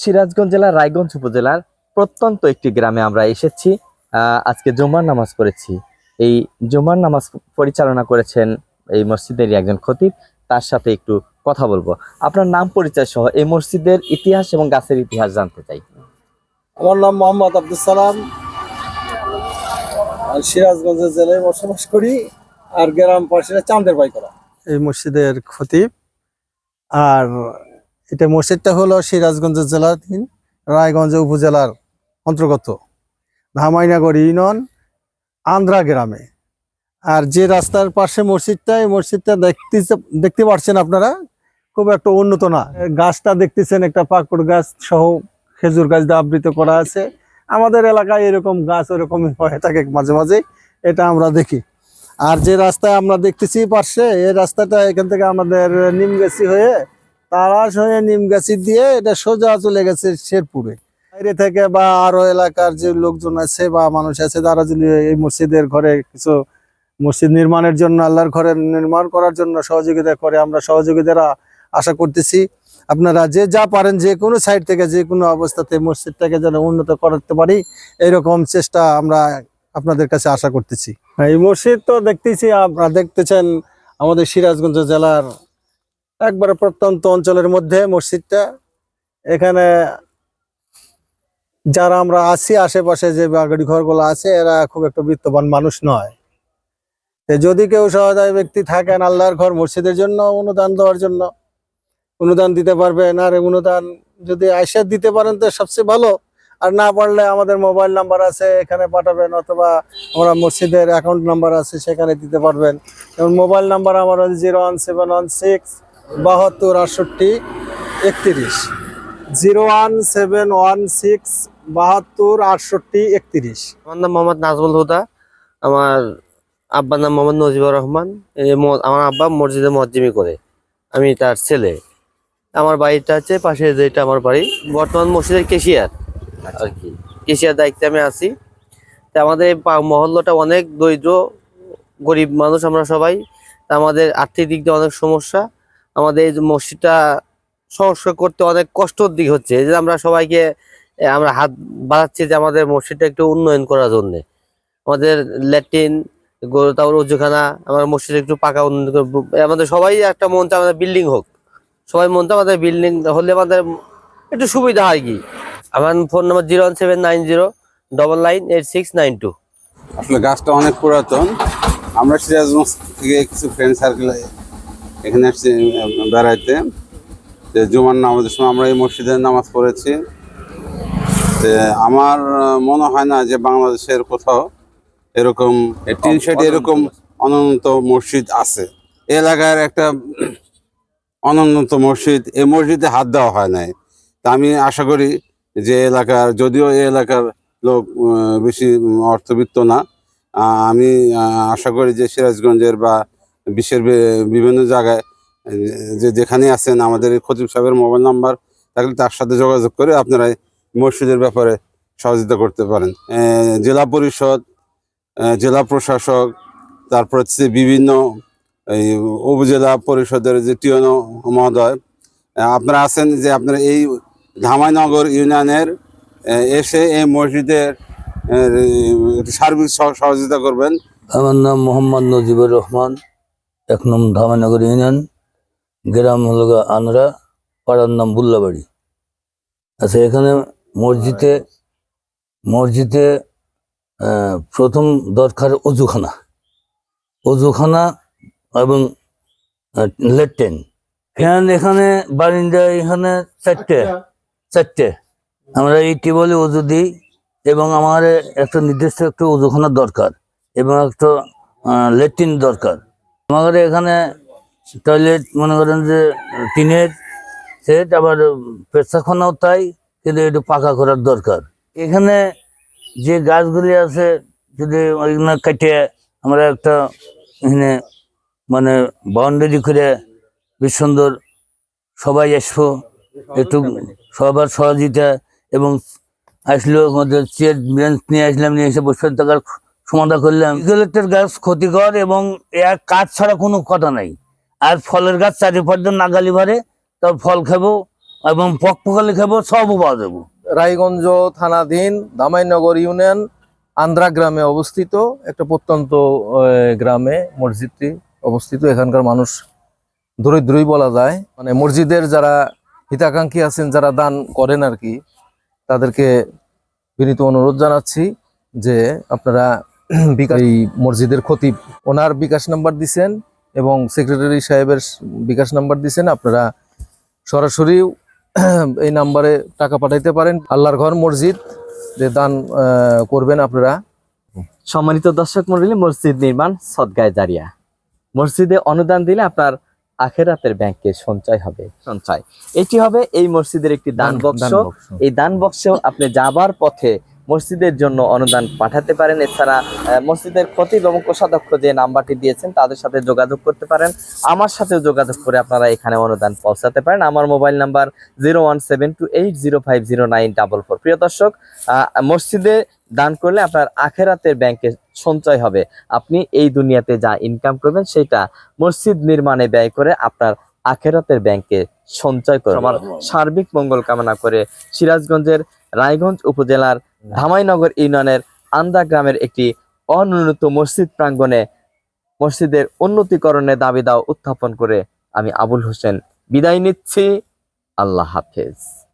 সিরাজগঞ্জ জেলার রায়গঞ্জ উপজেলার প্রত্যন্ত একটি গ্রামে আমরা এসেছি। আজকে জুমার নামাজ পড়েছি। এই জুমার নামাজ পরিচালনা করেছেন এই মসজিদেরই একজন খতিব। তার সাথে একটু কথা বলব। আপনার নাম পরিচয় সহ এই মসজিদের ইতিহাস এবং গাছের ইতিহাস জানতে চাই। আমার নাম মোহাম্মদ আব্দুল সালাম। আর সিরাজগঞ্জ জেলায় বসবাস করি আর গ্রাম পাশে চাঁদের পাইকরা। এই মসজিদের খতিব। আর এটা মসজিদটা হলো সিরাজগঞ্জ জেলাধীন রায়গঞ্জ উপজেলার অন্তর্গত। ধামাইনগর ইউনিয়ন আন্ধ্রা গ্রামে। আর যে রাস্তার পাশে মসজিদটা, এই মসজিদটা দেখতে দেখতে পাচ্ছেন আপনারা? খুব একটা উন্নত না। গাছটা দেখতেছেন, একটা পাকুড় গাছ সহ খেজুর গাছ দিয়ে আবৃত করা আছে। আমাদের এলাকায় এরকম গাছ ওরকম হয়ে থাকে মাঝে মাঝে, এটা আমরা দেখি। আর যে রাস্তায় আমরা দেখতেছি পাশে, এই রাস্তাটা এখান থেকে আমাদের নিমগাছি হয়ে তারাস হয়ে নিমগাছি দিয়ে এটা সোজা চলে গেছে শেরপুরে। বাইরে থেকে বা আরও এলাকার যে লোকজন আছে বা মানুষ আছে তারা যদি এই মসজিদের ঘরে কিছু মসজিদ নির্মাণের জন্য, আল্লাহর ঘরে নির্মাণ করার জন্য সহযোগিতা করে, আমরা সহযোগিতারা আশা করতেছি, আপনারা যে যা পারেন যে কোনো সাইড থেকে, যে কোনো অবস্থাতে মসজিদটাকে যেন উন্নত করতে পারি, এরকম চেষ্টা আমরা আপনাদের কাছে আশা করতেছি। এই মসজিদ তো দেখতেছি, আপনারা দেখতেছেন আমাদের সিরাজগঞ্জ জেলার একবারে প্রত্যন্ত অঞ্চলের মধ্যে মসজিদটা। এখানে যারা আমরা আছি, আশেপাশে যে বাগাড়ি ঘরগুলো আছে, এরা খুব একটা বিত্তবান মানুষ নয়। যদি কেউ সহায় ব্যক্তি থাকেন আল্লাহর ঘর মসজিদের জন্য অনুদান দেওয়ার জন্য, অনুদান দিতে পারবেন। আর অনুদান যদি আইসা দিতে পারেন, তো সবচেয়ে ভালো। আর না পারলে আমাদের মোবাইল নাম্বার আছে, এখানে পাঠাবেন। অথবা আমরা মসজিদের অ্যাকাউন্ট নাম্বার আছে, সেখানে দিতে পারবেন। যেমন মোবাইল নাম্বার আমার zero one seven one six বাহাত্তর আটষট্টি একত্রিশ। Zero one seven one six বাহাত্তর আটষট্টি একত্রিশ। আমার নাম মোহাম্মদ নাজমুল হুদা। আমার আব্বার নাম মোহাম্মদ নজিবুর রহমান। আমার আব্বা মসজিদে মজ্জিমি করে। আমি তার ছেলে। আমার বাড়িটা হচ্ছে পাশে যেটা আমার বাড়ি। বর্তমান মসজিদের কেশিয়ার। আর কি। কেশিয়ার দায়িত্বে আমি আছি। তা আমাদের মহল্লাটা অনেক দরিদ্র গরিব মানুষ আমরা সবাই। তা আমাদের আর্থিক দিক দিয়ে অনেক সমস্যা। আমাদের এই মসজিদটা সংস্কার করতে অনেক কষ্টর দিক হচ্ছে যে আমরা সবাইকে আমরা হাত বাড়াচ্ছি যে আমাদের মসজিদটা একটু উন্নয়ন করার জন্য। আমাদের ল্যাট্রিন তারপর উজুখানা আমার মসজিদে একটু পাকা উন্নয়ন। আমাদের সবাই একটা মন আমাদের বিল্ডিং হোক। সবাই মন আমাদের বিল্ডিং হলে আমাদের একটু সুবিধা হয় কি? আমার phone number zero one seven nine zero double nine eight six nine two আসলে গাছটা অনেক পুরাতন। আমরা সিরাজগঞ্জ থেকে কিছু ফ্রেন্ড সার্কেল এখানে আসছি বেড়াইতে। তো জুমার নামাজের সময় আমরা এই মসজিদে নামাজ পড়েছি। তো আমার মনে হয় না যে বাংলাদেশের কোথাও এরকম টিন শেড এরকম অনন্ত মসজিদ আছে। এলাকার একটা অনন্ত মসজিদ এই মসজিদে হাত দেওয়া হয় নাই। তা আমি আশা করি যে এলাকার যদিও এই এলাকার লোক বেশি অর্থবিত্ত না আমি আশা করি যে সিরাজগঞ্জের বা বিশ্বের বিভিন্ন জায়গায় যে যেখানে আছেন, আমাদের খতিব সাহেবের মোবাইল নাম্বার থাকলে তার সাথে যোগাযোগ করে আপনারা মসজিদের ব্যাপারে সহযোগিতা করতে পারেন। জেলা পরিষদ জেলা প্রশাসক, তারপর হচ্ছে বিভিন্ন, এই উপজেলা পরিষদের যে টিওনো মহোদয় আপনারা আছেন যে আপনারা এই ধামাইনগর ইউনিয়নের এসে এই মসজিদের সার্বিক সহ- সহযোগিতা করবেন। আমার নাম মোহাম্মদ নজিবুর রহমান। এক নম ধামানগর ইউনিয়ন গ্রাম হল আনরা পাড়ার নাম বুল্লাবাড়ি। আচ্ছা এখানে মসজিদে মসজিদে প্রথম দরকার অজুখানা। অজুখানা এবং লেট্রিন। ফ্যান এখানে বারিন্দা এখানে চারটে চারটে। আমরা এই টেবলে অজু দিই? এবং আমার একটা নির্দিষ্ট একটা অজুখানা দরকার এবং একটা লেট্রিন দরকার। আমাদের এখানে টয়লেট মনে করেন যে টিনের সেট আবার পেশাখানাও তাই, কিন্তু একটু পাকা করার দরকার। এখানে যে গাছগুলি আছে, যদি ওইগুলো কেটে আমরা একটা এখানে মানে বাউন্ডারি করে বেশ সুন্দর সবাই আসব, একটু সবার সহযোগিতা, এবং আসলো আমাদের চেয়ার বেঞ্চ নিয়ে আসলাম, নিয়ে এসে বসে থাকার সমাধা করলাম। ইউক্যালিপ্টাস গাছ ক্ষতিকর এবং এক কাজ ছাড়া কোনো কথা নাই। আর ফলের গাছ চারিপাশ নাগালি ভরে তার ফল খাব এবং পকপকালি খাব সবও পাওয়া যাব। রায়গঞ্জ থানাধীন দামাইনগর ইউনিয়ন আন্দ্রা গ্রামে অবস্থিত একটা প্রত্যন্ত গ্রামে মসজিদটি অবস্থিত। এখানকার মানুষ দরিদ্রই বলা যায়। মানে মসজিদের যারা হিতাকাঙ্ক্ষী আছেন যারা দান করেন আর কি তাদেরকে বিনীত অনুরোধ জানাচ্ছি যে আপনারা এই মসজিদের খতিব। ওনার বিকাশ নাম্বার দিছেন এবং সেক্রেটারি সাহেবের বিকাশ নাম্বার দিছেন। আপনারা সরাসরি এই নাম্বারে টাকা পাঠাইতে পারেন। আল্লাহর ঘর মসজিদ যে দান করবেন আপনারা। সম্মানিত দর্শক মন্ডলী মসজিদ নির্মাণ সদগায় দাঁড়িয়া মসজিদে অনুদান দিলে আপনার আখেরাতের ব্যাংকে সঞ্চয় হবে। সঞ্চয়। এটি হবে এই মসজিদের একটি দান বক্স। দান বক্স। এই দান বক্সেও আপনি যাবার পথে মসজিদের জন্য অনুদান পাঠাতে পারেন। এছাড়া মসজিদের খতিব এবং কোষাধ্যক্ষ যে নাম্বারটি দিয়েছেন তাদের সাথে যোগাযোগ করতে পারেন। আমার সাথেও যোগাযোগ করে আপনারা এখানে অনুদান পৌঁছাতে পারেন। আমার mobile number zero one seven two eight zero five zero nine double four. প্রিয় দর্শক মসজিদে দান করলে আপনার আখেরাতের ব্যাংকে সঞ্চয় হবে। আপনি এই দুনিয়াতে যা ইনকাম করবেন সেটা মসজিদ নির্মাণে ব্যয় করে আপনার আখেরাতের ব্যাংকে সঞ্চয় করবেন। আমার সার্বিক মঙ্গল কামনা করে সিরাজগঞ্জের রায়গঞ্জ উপজেলার ধামাইনগর ইউনিয়নের আন্দা গ্রামের একটি অনুন্নত মসজিদ প্রাঙ্গণে মসজিদের উন্নতিকরণে দাবি দাও উত্থাপন করে আমি আবুল হোসেন। বিদায় নিচ্ছি। আল্লাহ হাফেজ।